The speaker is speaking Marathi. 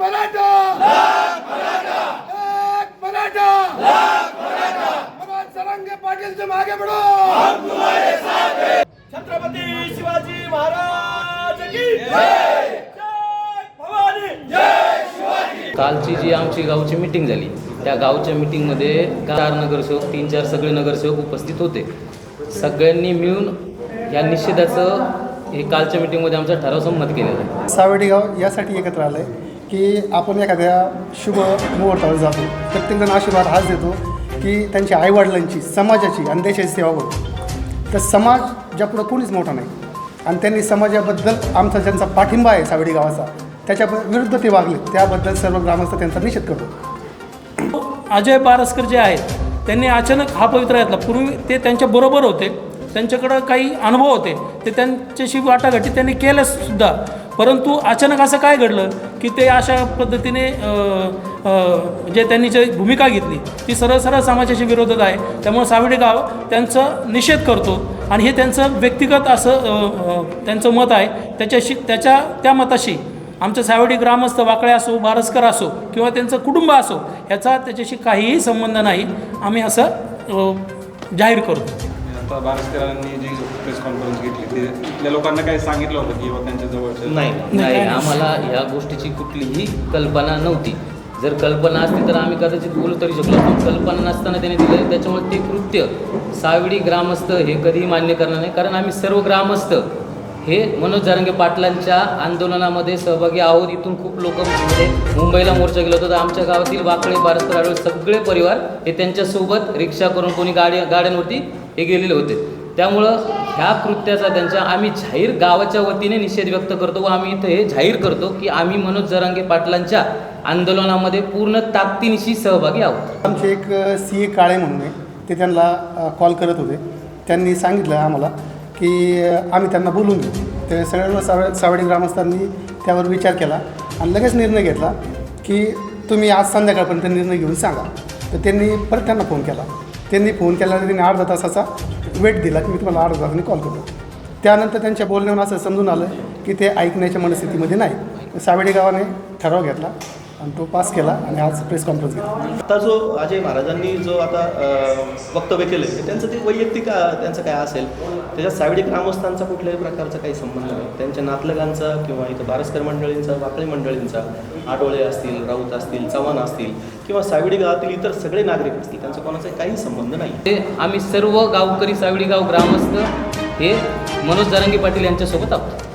मराठा! एक मराठा! मनोज सरंगे पाटील तुम आगे बढ़ो छत्रपती शिवाजी महाराज की जय! भवानी! जय कालची जी आमची गावची मिटिंग झाली त्या गावच्या मिटिंगमध्ये चार नगरसेवक तीन चार सगळे नगरसेवक उपस्थित होते. सगळ्यांनी मिळून या निषेधाचं हे कालच्या मिटिंगमध्ये आमचा ठराव संमत केलेला आहे. सावेडी गाव यासाठी एकत्र आलं आहे की आपण एखाद्या शुभ मुहूर्तावर जातो. प्रत्येकजण आशीर्वाद हाच देतो की त्यांच्या आईवडिलांची समाजाची आणि देशाची सेवा करतो तर समाज ज्यापुढं कोणीच मोठा नाही. आणि त्यांनी समाजाबद्दल आमचा ज्यांचा पाठिंबा आहे सावडी गावाचा त्याच्या विरुद्ध ते वागले त्याबद्दल सर्व ग्रामस्थ त्यांचा निषेध करतो. अजय पारस्कर जे आहेत त्यांनी अचानक हा पवित्रा घेतला. पूर्वी ते त्यांच्या बरोबर होते. त्यांच्याकडं काही अनुभव होते. ते त्यांच्याशी वाटाघाटी त्यांनी केल्यासुद्धा सुद्धा परंतु अचानक असं काय घडलं की ते अशा पद्धतीने जे त्यांनी जे भूमिका घेतली ती सरळ सरळ समाजाशी विरोधात आहे. त्यामुळे सावडी गाव त्यांचं निषेध करतो आणि हे त्यांचं व्यक्तिगत असं त्यांचं मत आहे. त्याच्याशी त्याच्या त्या मताशी आमचं सावडी ग्रामस्थ वाकळे असो बारसकर असो किंवा त्यांचं कुटुंब असो याचा त्याच्याशी काहीही संबंध नाही. आम्ही असं जाहीर करतो. आता बारसकरांनी प्रेस कॉन्फरन्स घेतली. ते इथल्या लोकांना काही सांगितलं होतं की बाबा त्यांच्या जवळचे नाही नाही आम्हाला ह्या गोष्टीची कुठलीही कल्पना नव्हती. जर कल्पना असती तर आम्ही कदाचित बोलू तरी शकलो पण कल्पना नसताना त्याने दिलं त्याच्यामुळे ते कृत्य सावडी ग्रामस्थ हे कधीही मान्य करणार नाही. कारण आम्ही सर्व ग्रामस्थ हे मनोज जारंगे पाटलांच्या आंदोलनामध्ये सहभागी आहोत. इथून खूप लोक म्हणजे मुंबईला मोर्चा गेलो होता. तर आमच्या गावातील वाकळे बारसकर सगळे परिवार हे त्यांच्यासोबत रिक्षा करून कोणी गाडी गाड्यांवरती हे गेलेले होते. त्यामुळं ह्या कृत्याचा त्यांच्या आम्ही जाहीर गावाच्या वतीने निषेध व्यक्त करतो व आम्ही इथं हे जाहीर करतो की आम्ही मनोज जरांगे पाटलांच्या आंदोलनामध्ये पूर्ण ताकदीनिशी सहभागी आहोत. आमचे एक सी ए काळे म्हणून आहे ते त्यांना कॉल करत होते. त्यांनी सांगितलं आम्हाला की आम्ही त्यांना बोलून घेऊ ते सगळ्यांना साव सावडी ग्रामस्थांनी त्यावर विचार केला आणि लगेच निर्णय घेतला की तुम्ही आज संध्याकाळपर्यंत निर्णय घेऊन सांगा. तर त्यांनी परत त्यांना फोन केला. त्यांनी फोन केला त्यांनी अर्धा तासाचा वेट दिला की मी तुम्हाला अर्धा तासाने कॉल करतो. त्यानंतर त्यांच्या बोलण्यावर असं समजून आलं की ते ऐकण्याच्या मनस्थितीमध्ये नाही. सावेडी गावाने ठराव घेतला. आणि तो पास केला आणि आज प्रेस कॉन्फरन्स घेतली. आता जो अजय महाराजांनी जो आता वक्तव्य केलं ते त्यांचं ते वैयक्तिक त्यांचं काय असेल? त्याच्यात सावडी ग्रामस्थांचा कुठल्याही प्रकारचा काही संबंध नाही. त्यांच्या नातलगांचा किंवा इथं बारसकर मंडळींचा वाकळी मंडळींचा आडोळे असतील राऊत असतील चव्हाण असतील किंवा सावडी गावातील इतर सगळे नागरिक असतील त्यांचा कोणाचा काही संबंध नाही. ते आम्ही सर्व गावकरी सावडी गाव ग्रामस्थ हे मनोज जरांगे पाटील यांच्यासोबत आहोत.